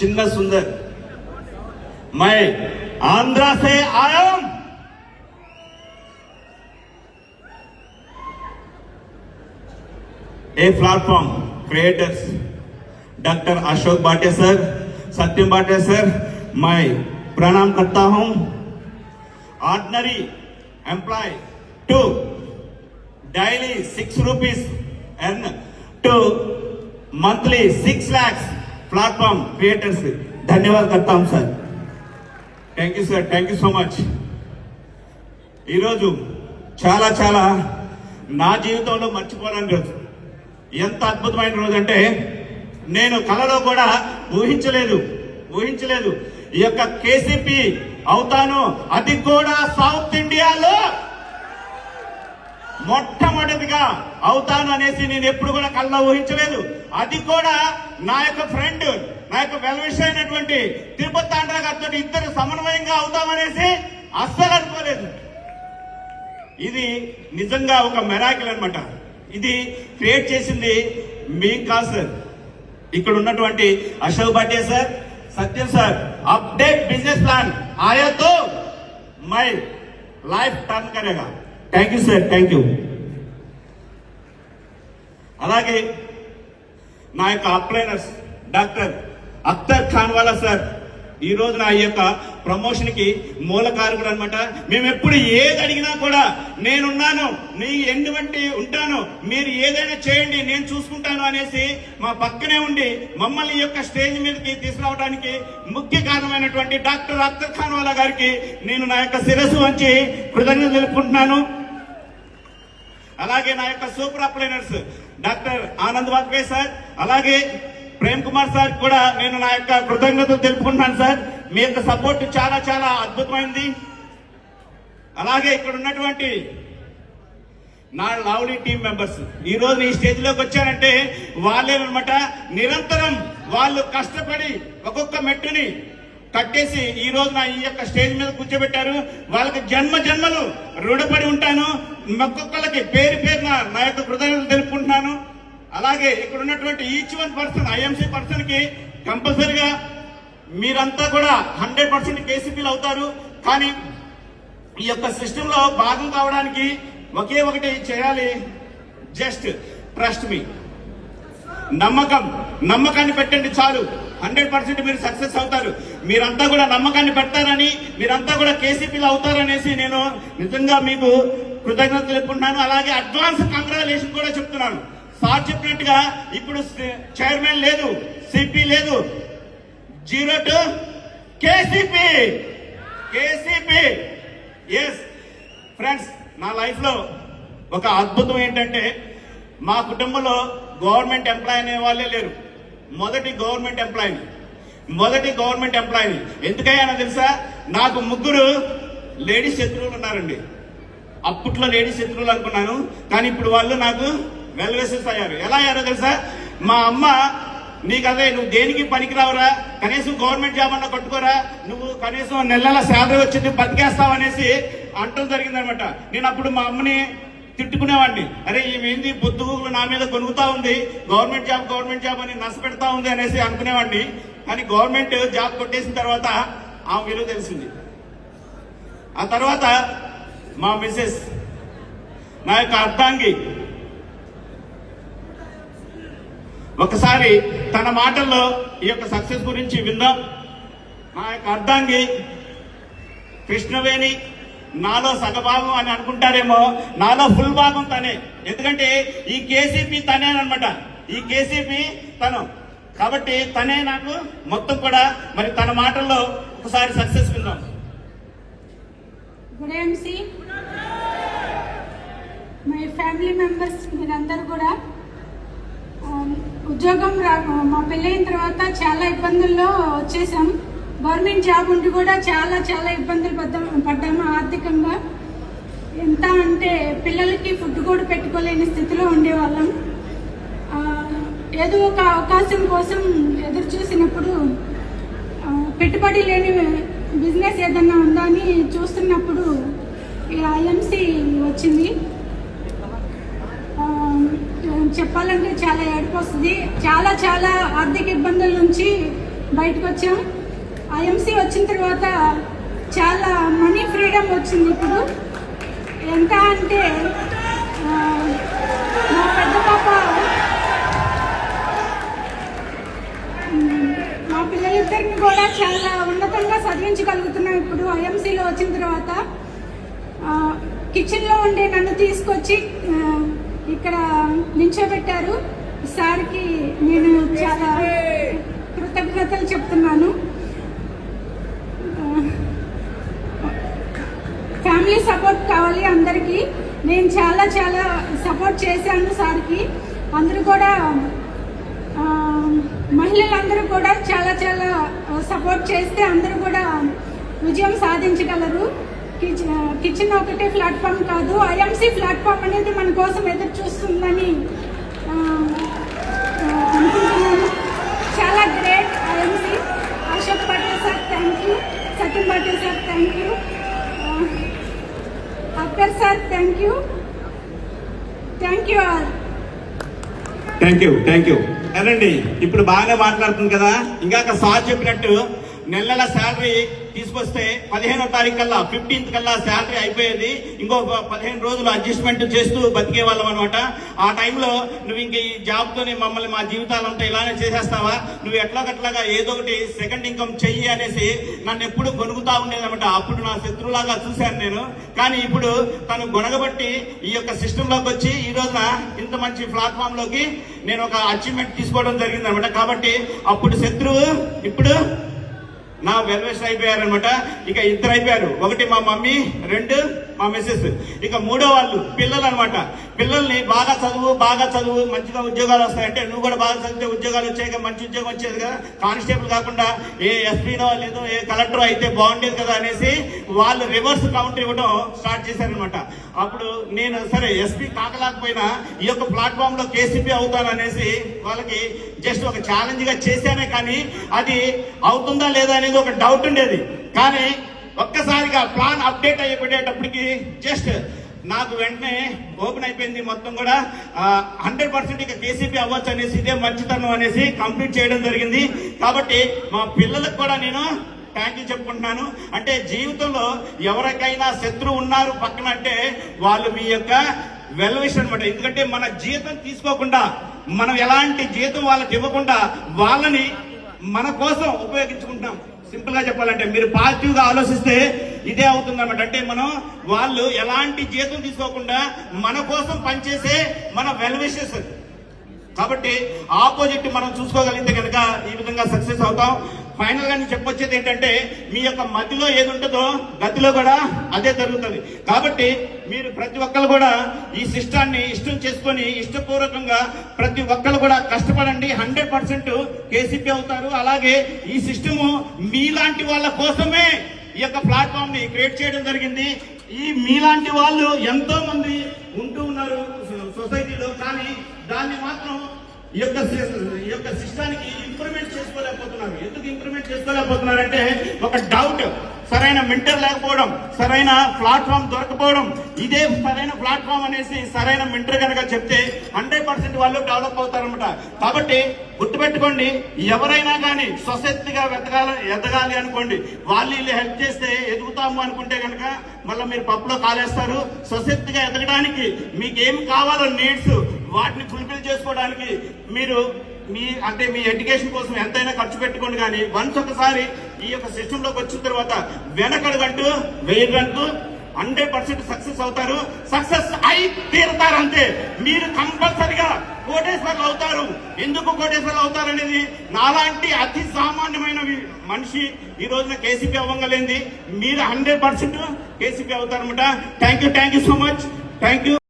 चिन्ना सुंदर। मैं आंध्रा से आया हूँ। A platform creators doctor Ashok बाटे सर सत्यम बाटे सर मैं प्रणाम करता हूँ। Ordinary employee to daily six rupees and to monthly six lakhs platform creators. ధన్యవాదాలు కడతాం sir thank you sir thank you so much ఈరోజు చాలా చాలా నా జీవితంలో మర్చిపోరాని రోజు. ఎంత అద్భుతమైన రోజు అంటే నేను కలలో కూడా ఊహించలేదు ఊహించలేదు. ఈ యొక్క కేసీపీ అవుతాను అది కూడా సౌత్ ఇండియాలో మొట్టమొదటిగా అవుతాను అనేసి నేను ఎప్పుడు కూడా కళ్ళ ఊహించలేదు. అది కూడా నా యొక్క ఫ్రెండ్ నా యొక్క వెల్విష్ అయినటువంటి తిరుపతి తాండ్ర గారితో ఇద్దరు సమన్వయంగా అవుతామనేసి అస్సలు అనుకోలేదు. ఇది నిజంగా ఒక మెరాకిల్ అనమాట ఇది క్రియేట్ చేసింది మీ కాదు సార్. ఇక్కడ ఉన్నటువంటి Ashok Bhatia sir Satyam sir. Update business plan ఆయాతో my life turn కరేగా. Thank you sir thank you అలాగే నా యొక్క upliners doctor Akhtar Khanwala sir ఈ రోజు నా యొక్క ప్రమోషన్కి మూల కారకుడు అనమాట మేము ఎప్పుడు ఏది అడిగినా కూడా నేనున్నాను నీ ఎండు ఉంటాను మీరు ఏదైనా చేయండి నేను చూసుకుంటాను అనేసి మా పక్కనే ఉండి మమ్మల్ని యొక్క స్టేజ్ మీదకి తీసుకురావడానికి ముఖ్య కారణమైనటువంటి డాక్టర్ అఖ్తర్ ఖాన్వాలా గారికి నేను నా యొక్క శిరస్సు వంచి కృతజ్ఞత తెలుపుకుంటున్నాను. అలాగే నా యొక్క super upliners doctor Anand Vajpayee sir అలాగే ప్రేమ్ కుమార్ సార్ కూడా నేను నా యొక్క కృతజ్ఞతలు తెలుపుకుంటున్నాను సార్. మీ యొక్క సపోర్ట్ చాలా చాలా అద్భుతమైంది. అలాగే ఇక్కడ ఉన్నటువంటి నా లవ్లీ టీం మెంబర్స్ ఈ రోజు ఈ స్టేజ్లోకి వచ్చారంటే వాళ్ళేనమాట నిరంతరం వాళ్ళు కష్టపడి ఒక్కొక్క మెట్టుని కట్టేసి ఈ రోజు నా ఈ యొక్క స్టేజ్ మీద కూర్చోబెట్టారు. వాళ్ళకి జన్మ జన్మలు రుణపడి ఉంటాను. ఒక్కొక్కళ్ళకి పేరు పేరున నా యొక్క కృతజ్ఞతలు తెలుపుకుంటున్నాను. అలాగే ఇక్కడ ఉన్నటువంటి ఈచ్ వన్ పర్సన్ ఐఎంసీ పర్సన్కి కంపల్సరిగా మీరంతా కూడా హండ్రెడ్ పర్సెంట్ కేసీపీలు అవుతారు. కానీ ఈ యొక్క సిస్టమ్లో భాగం కావడానికి ఒకే ఒకటి చేయాలి. Just trust me. నమ్మకం నమ్మకాన్ని పెట్టండి చాలు. హండ్రెడ్ పర్సెంట్ మీరు సక్సెస్ అవుతారు. మీరంతా కూడా నమ్మకాన్ని పెడతారని మీరంతా కూడా కేసీపీలు అవుతారనేసి నేను నిజంగా మీకు కృతజ్ఞత తెలుపుకుంటున్నాను. అలాగే అడ్వాన్స్ కంగ్రాచులేషన్ కూడా చెప్తున్నాను. సార్ చెప్పినట్టుగా ఇప్పుడు చైర్మన్ లేదు సిపి లేదు. Zero to KCP. KCP. Yes friends నా లైఫ్లో ఒక అద్భుతం ఏంటంటే మా కుటుంబంలో గవర్నమెంట్ ఎంప్లాయ్ అనే వాళ్ళే లేరు. మొదటి గవర్నమెంట్ ఎంప్లాయీని మొదటి గవర్నమెంట్ ఎంప్లాయీని ఎందుకయ్యా తెలుసా? నాకు ముగ్గురు లేడీస్ శత్రువులు ఉన్నారండి. అప్పట్లో లేడీ శత్రువులు అనుకున్నాను. కానీ ఇప్పుడు వాళ్ళు నాకు వెల్ అయ్యారు. ఎలా అయ్యారో తెలుసా? మా అమ్మ నీకు అదే నువ్వు దేనికి పనికిరావురా? కనీసం గవర్నమెంట్ జాబ్ అన్న కట్టుకోరా? నువ్వు కనీసం నెల నెల శాలరీ వచ్చింది బతికేస్తావు అనేసి అంటం జరిగిందనమాట. నేను అప్పుడు మా అమ్మని తిట్టుకునేవాడిని. అరే ఈమెంది బొద్దుగులు నా మీద కొనుగుతా ఉంది? గవర్నమెంట్ జాబ్ గవర్నమెంట్ జాబ్ అని నస పెడతా ఉంది అనేసి అనుకునేవాడిని. కానీ గవర్నమెంట్ జాబ్ కొట్టేసిన తర్వాత ఆ విలువ తెలిసింది. ఆ తర్వాత మా మిస్సెస్ నా యొక్క అర్థాంగి ఒకసారి తన మాటల్లో ఈ యొక్క సక్సెస్ గురించి విందాం. నా యొక్క అర్థాంగి కృష్ణవేణి నాలో సగభాగం అని అనుకుంటారేమో నాలో ఫుల్ భాగం తనే. ఎందుకంటే ఈ కేసీపీ తనేనమాట ఈ కేసీపీ తను. కాబట్టి తనే నాకు మొత్తం కూడా మరి తన మాటల్లో ఒకసారి సక్సెస్ విందాం. Good MC. My family members మీరందరూ కూడా ఉద్యోగం రా మా పెళ్ళైన తర్వాత చాలా ఇబ్బందుల్లో వచ్చేసాం. గవర్నమెంట్ జాబ్ ఉంటూ కూడా చాలా చాలా ఇబ్బందులు పడ్డా పడ్డాము ఆర్థికంగా. ఎంత అంటే పిల్లలకి ఫుడ్ కూడా పెట్టుకోలేని స్థితిలో ఉండేవాళ్ళం. ఏదో ఒక అవకాశం కోసం ఎదురు చూసినప్పుడు పెట్టుబడి లేని బిజినెస్ ఏదన్నా ఉందా అని చూస్తున్నప్పుడు ఐఎంసి వచ్చింది. చెప్పాలంటే చాలా ఏడుపు వస్తుంది. చాలా చాలా ఆర్థిక ఇబ్బందుల నుంచి బయటకు వచ్చాం. ఐఎంసీ వచ్చిన తర్వాత చాలా మనీ ఫ్రీడమ్ వచ్చింది ఇప్పుడు. ఎంత అంటే ఆ, మా పెద్ద పాప మ్, మా కూడా చాలా ఉన్నతంగా చదివించగలుగుతున్నాం. ఇప్పుడు ఐఎంసీలో వచ్చిన తర్వాత కిచెన్లో ఉండే నన్ను తీసుకొచ్చి ఇక్కడ నించోబెట్టారు. సార్కి నేను చాలా కృతజ్ఞతలు చెప్తున్నాను. ఫ్యామిలీ సపోర్ట్ కావాలి అందరికీ. నేను చాలా చాలా సపోర్ట్ చేశాను సార్కి. అందరూ కూడా మహిళలందరూ కూడా చాలా చాలా సపోర్ట్ చేస్తే అందరూ కూడా విజయం సాధించగలరు. కిచెన్ ఒకటే ప్లాట్ఫామ్ కాదు ఐఎంసీ ప్లాట్ఫామ్ అనేది మన కోసం ఎదురు చూస్తుందని అనుకుంటున్నాను. చాలా great IMC Ashok Patel sir thank you Satyam Patel sir thank you అక్కర్ sir thank you thank you all thank you thank you అనండి ఇప్పుడు బాగానే మాట్లాడుతుంది కదా? ఇంకా సార్ చెప్పినట్టు నెల నెల శాలరీ తీసుకొస్తే పదిహేనో తారీఖు కల్లా ఫిఫ్టీన్త్ కల్లా శాలరీ అయిపోయేది. ఇంకో పదిహేను రోజులు అడ్జస్ట్మెంట్ చేస్తూ బతికే వాళ్ళం అనమాట ఆ టైంలో నువ్వు ఇంక ఈ జాబ్తోనే మమ్మల్ని మా జీవితాలంతా ఇలానే చేసేస్తావా? నువ్వు ఎట్లాగట్లాగా ఏదో ఒకటి సెకండ్ ఇన్కమ్ చెయ్యి అనేసి నన్ను ఎప్పుడు కొనుగుతా ఉండేదన్నమాట అప్పుడు నా శత్రులాగా చూశాను నేను. కానీ ఇప్పుడు తను గొనగబట్టి ఈ యొక్క సిస్టంలోకి వచ్చి ఈ రోజున ఇంత మంచి ప్లాట్ఫామ్లోకి నేను ఒక అచీవ్మెంట్ తీసుకోవడం జరిగింది అనమాట కాబట్టి అప్పుడు శత్రువు ఇప్పుడు నా వెల్వేషన్ అయిపోయారనమాట ఇక ఇద్దరు అయిపోయారు. ఒకటి మా మమ్మీ రెండు మా మిస్సెస్. ఇక మూడో వాళ్ళు పిల్లలు అనమాట పిల్లల్ని బాగా చదువు బాగా చదువు మంచిగా ఉద్యోగాలు వస్తాయంటే నువ్వు కూడా బాగా చదివితే ఉద్యోగాలు వచ్చాయి మంచి ఉద్యోగం వచ్చేది కదా. కానిస్టేబుల్ కాకుండా ఏ ఎస్పీనో లేదో ఏ కలెక్టర్ అయితే బాగుండేది కదా అనేసి వాళ్ళు రివర్స్ కౌంటర్ ఇవ్వడం స్టార్ట్ చేశారనమాట అప్పుడు నేను సరే ఎస్పీ కాకలేకపోయినా ఈ యొక్క ప్లాట్ఫామ్లో కేసీపీ అవుతాననేసి వాళ్ళకి జస్ట్ ఒక ఛాలెంజ్గా చేశానే కానీ అది అవుతుందా లేదా అనేది ఒక డౌట్ ఉండేది. కానీ ఒక్కసారిగా ప్లాన్ అప్డేట్ అయిపోయేటప్పటికి జస్ట్ నాకు వెంటనే ఓపెన్ అయిపోయింది మొత్తం కూడా. హండ్రెడ్ పర్సెంట్ ఇక కేసీపీ అవ్వచ్చు అనేసి ఇదే మంచితనం అనేసి కంప్లీట్ చేయడం జరిగింది. కాబట్టి మా పిల్లలకు కూడా నేను థ్యాంక్ యూ చెప్పుకుంటున్నాను. అంటే జీవితంలో ఎవరికైనా శత్రువు ఉన్నారు పక్కన అంటే వాళ్ళు మీ యొక్క వెల్విష్ అనమాట ఎందుకంటే మన జీతం తీసుకోకుండా మనం ఎలాంటి జీతం వాళ్ళకి ఇవ్వకుండా వాళ్ళని మన కోసం ఉపయోగించుకుంటాం సింపుల్గా చెప్పాలంటే మీరు పాజిటివ్గా ఆలోచిస్తే ఇదే అవుతుందన్నమాట. అంటే మనం వాళ్ళు ఎలాంటి జీతం తీసుకోకుండా మన కోసం పనిచేసే మన వెల్విషెస్ కాబట్టి ఆపోజిట్ మనం చూసుకోగలిగితే కనుక ఈ విధంగా సక్సెస్ అవుతాం. ఫైనల్గా నేను చెప్పొచ్చేది ఏంటంటే మీ యొక్క మధ్యలో ఏది ఉంటుందో గతిలో కూడా అదే జరుగుతుంది. కాబట్టి మీరు ప్రతి ఒక్కరు కూడా ఈ సిస్టాన్ని ఇష్టం చేసుకొని ఇష్టపూర్వకంగా ప్రతి ఒక్కరు కూడా కష్టపడండి. హండ్రెడ్ పర్సెంట్ కేసీపీ అవుతారు. అలాగే ఈ సిస్టము మీలాంటి వాళ్ళ కోసమే ఈ యొక్క ప్లాట్ఫామ్ని క్రియేట్ చేయడం జరిగింది. ఈ మీలాంటి వాళ్ళు ఎంతో మంది ఉంటూ ఉన్నారు సొసైటీలో కానీ దాన్ని మాత్రం ఈ యొక్క ఈ యొక్క సిస్టానికి ఇంప్రూవ్మెంట్ చేసుకోలేకపోతున్నారు. ఎందుకు ఇంప్రూవ్మెంట్ చేసుకోలేకపోతున్నారు అంటే ఒక డౌట్ సరైన మెంటర్ లేకపోవడం సరైన ప్లాట్ఫామ్ దొరకపోవడం ఇదే సరైన ప్లాట్ఫామ్ అనేసి సరైన మెంటర్ కనుక చెప్తే హండ్రెడ్ పర్సెంట్ వాళ్ళు డెవలప్ అవుతారనమాట కాబట్టి గుర్తుపెట్టుకోండి ఎవరైనా కానీ సొసైటీగా వెతకాలి ఎదగాలి అనుకోండి వాళ్ళు వీళ్ళు హెల్ప్ చేస్తే ఎదుగుతాము అనుకుంటే కనుక మళ్ళీ మీరు పప్పులో కాలేస్తారు. సొసైటీగా ఎదగడానికి మీకు ఏం కావాలో నీడ్స్ వాటిని ఫుల్ఫిల్ చేసుకోవడానికి మీరు మీ అంటే మీ ఎడ్యుకేషన్ కోసం ఎంతైనా ఖర్చు పెట్టుకోండి కానీ వన్స్ ఒకసారి ఈ యొక్క సిస్టమ్లోకి వచ్చిన తర్వాత వెనకడుగంటూ వేయడంటూ హండ్రెడ్ పర్సెంట్ సక్సెస్ అవుతారు. సక్సెస్ అయి తీరుతారు అంతే. మీరు కంపల్సరిగా కోటేశ్వర్లు అవుతారు. ఎందుకు కోటేశ్వర్లు అవుతారు అనేది నాలాంటి అతి సామాన్యమైన మనిషి ఈ రోజున కేసీపీ అవ్వగలేంది. మీరు హండ్రెడ్ పర్సెంట్ కేసీపీ అవుతారనమాట thank you thank you so much. Thank you